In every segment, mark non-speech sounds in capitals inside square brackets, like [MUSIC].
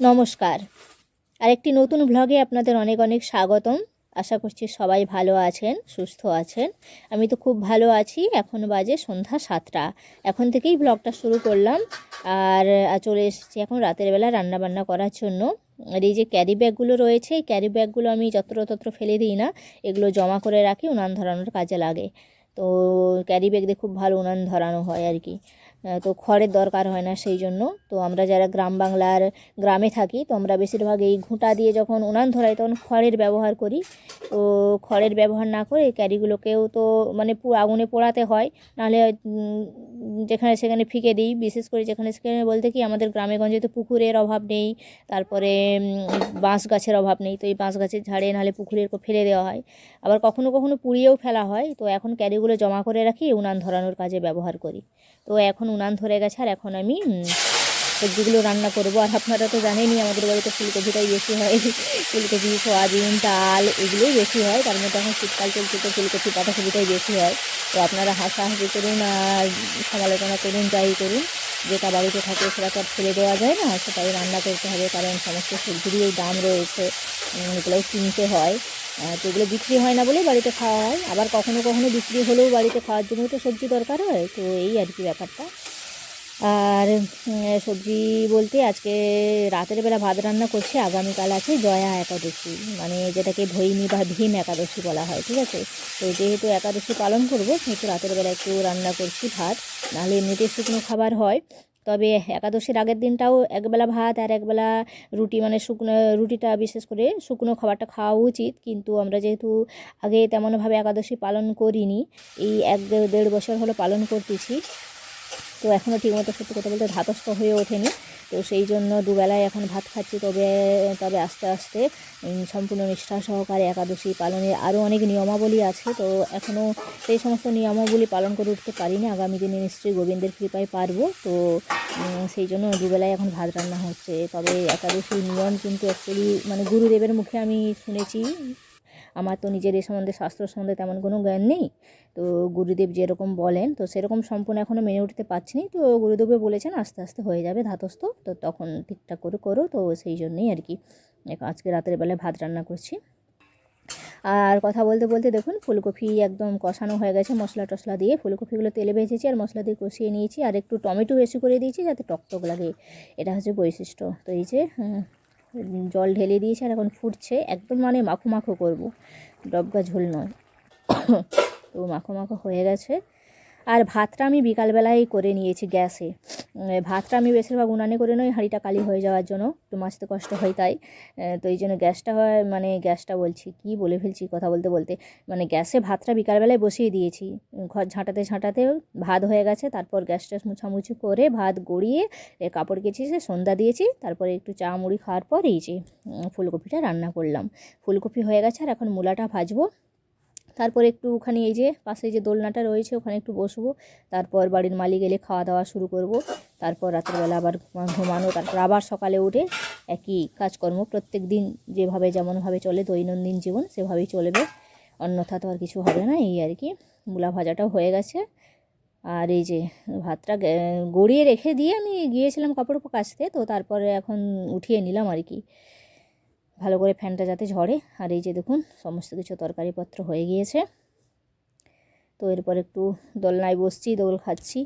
নমস্কার। আরেকটি নতুন ভ্লগে আপনাদের অনেক অনেক স্বাগতম। আশা করছি সবাই ভালো আছেন, সুস্থ আছেন। আমি তো খুব ভালো আছি। এখন বাজে সন্ধ্যা সাতটা। এখন থেকেই ব্লগটা শুরু করলাম। আর চলে এসেছি এখন রাতের বেলা রান্না বান্না করার জন্য। আর এই যে ক্যারি ব্যাগগুলো রয়েছে, এই ক্যারি ব্যাগগুলো আমি যত্রতত্র ফেলে দিই না। এগুলো জমা করে রাখি, উনান ধরানোর কাজে লাগে। তো ক্যারি ব্যাগ দিয়ে খুব ভালো উনান ধরানো হয় আর কি। তো খড়ের দরকার হয় না সেই জন্য। তো আমরা যারা গ্রাম বাংলার গ্রামে থাকি, তো আমরা বেশিরভাগ এই ঘুঁটা দিয়ে যখন উনান ধরাই তখন খড়ের ব্যবহার করি। তো খড়ের ব্যবহার না করে ক্যারিগুলোকেও তো মানে আগুনে পোড়াতে হয়। নাহলে যেখানে সেখানে ফিকে দিই। বিশেষ করে যেখানে সেখানে বলতে কি, আমাদের গ্রামে গঞ্জে তো পুকুরের অভাব নেই, তারপরে বাঁশ গাছের অভাব নেই। তো এই বাঁশ গাছের ঝাড়ে নাহলে পুকুরের ফেলে দেওয়া হয়। আবার কখনো কখনো পুড়িয়েও ফেলা হয়। তো এখন ক্যারিগুলো জমা করে রাখি, উনান ধরানোর কাজে ব্যবহার করি। তো এখন উনান ধরে গেছে, আর এখন আমি সবজিগুলো রান্না করব। আর আপনারা তো জানেনই আমাদের বাড়িতে ফুলকপিটাই বেশি হয়। ফুলকপি সয়াবিন ডাল এগুলোই বেশি হয়। তার মধ্যে এখন শীতকাল চলছে তো ফুলকপি বাঁধাকপিটাই বেশি হয়। তো আপনারা হাসাহাসি করুন আর সমালোচনা করুন যাই করুন। যেটা বাড়িতে থাকে সেটা তো আর ফেলে দেওয়া যায় না সেটাই রান্না করতে হবে। কারণ সমস্ত সবজিরই দাম রয়েছে উম, এগুলোও কিনতে হয়। তো এগুলো বিক্রি হয় না বলেই বাড়িতে খাওয়া হয়। আবার কখনো কখনো বিক্রি হলেও বাড়িতে খাওয়ার জন্য তো সবজি দরকার হয়। তো এই আর কি ব্যাপারটা। আর সবজি বলতে আজকে রাতের বেলা ভাত রান্না করছি, আগামীকাল আছে জয়া একাদশী। মানে যেটাকে ভৈনী বা ভীম একাদশী বলা হয়, ঠিক আছে? তো যেহেতু একাদশী পালন করব, সেহেতু রাতের বেলা একটু রান্না করছি ভাত। নাহলে এমনিতে শুকনো খাবার হয়। তবে একাদশীর আগের দিনটাও একবেলা ভাত আর একবেলা রুটি মানে শুকনো, রুটিটা বিশেষ করে শুকনো খাবারটা খাওয়া উচিত। কিন্তু আমরা যেহেতু আগে তেমনভাবে একাদশী পালন করিনি, এই এক দেড় বছর হলো পালন করতেছি। তো এখনও ঠিকমতো সত্যি কথা বলতে ধাতস্থ হয়ে ওঠেনি। তো সেই জন্য দুবেলায় এখন ভাত খাচ্ছি, তবে তবে আস্তে আস্তে সম্পূর্ণ নিষ্ঠা সহকারে একাদশী পালনের আরও অনেক নিয়মাবলী আছে। তো এখনও সেই সমস্ত নিয়মাবলী পালন করে উঠতে পারিনি। আগামী দিনে নিশ্চয়ই গোবিন্দের কৃপায় পারব। তো সেই জন্য দুবেলায় এখন ভাত রান্না হচ্ছে। তবে একাদশীর নিয়ম কিন্তু অ্যাকচুয়ালি মানে গুরুদেবের মুখে আমি শুনেছি। আমার তো নিজের এ সম্বন্ধে, শাস্ত্র সম্বন্ধে তেমন কোনো জ্ঞান নেই। তো গুরুদেব যেরকম বলেন, তো সেরকম সম্পূর্ণ এখনও মেনে উঠতে পারছি না। তো গুরুদেবে বলেছেন, আস্তে আস্তে হয়ে যাবে ধাতস্থ। তো তখন ঠিকঠাক করে করো, তো সেই জন্যই আর কি। আজকে রাতের বেলায় ভাত রান্না করছি। আর কথা বলতে বলতে দেখুন, ফুলকপি একদম কষানো হয়ে গেছে মশলা টশলা দিয়ে। ফুলকপিগুলো তেলে ভেজেছি আর মশলা দিয়ে কষিয়ে নিয়েছি। আর একটু টমেটো বেশি করে দিয়েছি যাতে টকটক লাগে। এটা হচ্ছে বৈশিষ্ট্য। তো এই যে জল ঢেলে দিয়েছে আর এখন ফুটছে, একদম মানে মাখো মাখো করব। ডবকা ঝোল নয়। [COUGHS] তো মাখো মাখো হয়ে গেছে। আর ভাতটা আমি বিকালবেলায় করে নিয়েছি গ্যাসে। ভাতটা আমি বেশিরভাগ উনানে করে নই, হাঁড়িটা কালি হয়ে যাওয়ার জন্য। একটু মাছতে কষ্ট হয় তাই। তো এই জন্য গ্যাসটা হয় মানে গ্যাসটা বলছি, কি বলে ফেলছি কথা বলতে বলতে। মানে গ্যাসে ভাতটা বিকালবেলায় বসিয়ে দিয়েছি। ঘর ঝাঁটাতে ঝাঁটাতে ভাত হয়ে গেছে, তারপর গ্যাস ট্যাস মুছামুছি করে ভাত গড়িয়ে কাপড় কেচেছি, সন্ধ্যা দিয়েছি, তারপরে একটু চা মুড়ি খাওয়ার পর এই যে ফুলকপিটা রান্না করলাম। ফুলকপি হয়ে গেছে আর এখন মূলাটা ভাজবো। তারপর একটুখানি এই যে পাশে যে দোলনাটা রয়েছে, ওখানে একটু বসবো। তারপর বাড়ির মালিক এলে খাওয়া দাওয়া শুরু করব। তারপর রাত্রেবেলা আবার ঘুমানো, তারপর আবার সকালে উঠে একই কাজকর্ম। প্রত্যেক দিন যেভাবে যেমনভাবে চলে দৈনন্দিন জীবন, সেভাবেই চলবে। অন্যথা তো আর কিছু হবে না, এই আর কি। মূলা ভাজাটাও হয়ে গেছে। আর এই যে ভাতটা গড়িয়ে রেখে দিয়ে আমি গিয়েছিলাম কাপড় কাচতে, তো তারপরে এখন উঠিয়ে নিলাম আর কি। ভালো করে ফ্যানটা যাতে ঝরে। আর এই যে দেখুন, সমস্ত কিছু তরকারিপত্র হয়ে গিয়েছে। তো এরপর একটু দোলনায় বসছি, দোল খাচ্ছি।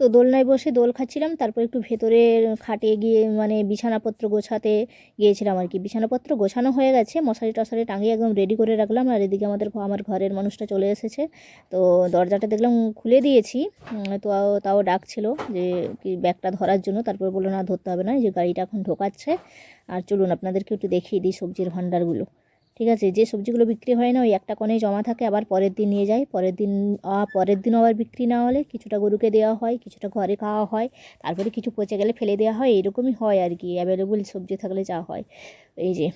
তো দোলনায় বসে দোল খাচ্ছিলাম, তারপর একটু ভেতরে খাটে গিয়ে মানে বিছানাপত্র গোছাতে গিয়েছিলাম আর কি। বিছানাপত্র গোছানো হয়ে গেছে, মশারি টশারি টাঙিয়ে একদম রেডি করে রাখলাম আর এদিকে আমাদের আমার ঘরের মানুষটা চলে এসেছে। তো দরজাটা দেখলাম খুলে দিয়েছি তো তাও ডাকছিল যে কি ব্যাগটা ধরার জন্য, তারপর বলল, না, ধরতে হবে না যে গাড়িটা এখন ঢোকাচ্ছে। আর চলুন আপনাদেরকে একটু দেখিয়ে দিই সবজির ভাণ্ডারগুলো। ঠিক আছে? যে সবজিগুলো বিক্রি হয় না, ওই একটা কোণে জমা থাকে, আবার পরের দিন নিয়ে যায়। পরের দিন পরের দিন আবার বিক্রি না হলে কিছুটা গরুকে দেওয়া হয়, কিছুটা ঘরে খাওয়া হয়, তারপরে কিছু পচে গেলে ফেলে দেওয়া হয়, এরকমই হয় আর কি। অ্যাভেলেবল সবজি থাকলে যা হয়। এই যে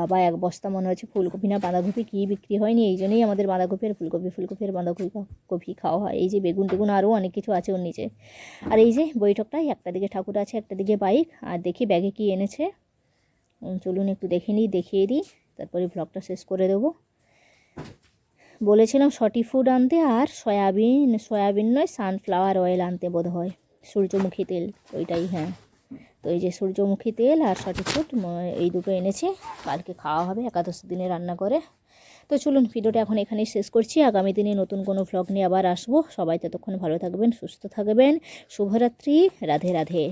বাবা এক বস্তা মনে হচ্ছে ফুলকপি না, বাঁধাকপি কী বিক্রি হয়নি? এই জন্যই আমাদের বাঁধাকপি আর ফুলকপি ফুলকপি আর বাঁধাকপি কপি খাওয়া হয়। এই যে বেগুন টেগুন আরও অনেক কিছু আছে ওর নিচে। আর এই যে বৈঠকটাই একটা দিকে ঠাকুর আছে, একটা দিকে বাইক। আর দেখি ব্যাগে কি এনেছে। চলুন একটু দেখে নিই, দেখিয়ে দিই। তারপরে ব্লগটা শেষ করে দেবো। বলেছিলাম সটি ফুড আনতে আর সয়াবিন সয়াবিন নয় সানফ্লাওয়ার অয়েল আনতে বোধ হয় সূর্যমুখী তেল, ওইটাই হ্যাঁ। তো এই যে সূর্যমুখী তেল আর সটি ফুড এই দুটো এনেছে। কালকে খাওয়া হবে, একাদশ দিনে রান্না করে। তো চলুন, ভিডিওটা এখন এখানেই শেষ করছি। আগামী দিনে নতুন কোনো ভ্লগ নিয়ে আবার আসব। সবাই ততক্ষণ ভালো থাকবেন, সুস্থ থাকবেন। শুভরাত্রি, রাধে রাধে।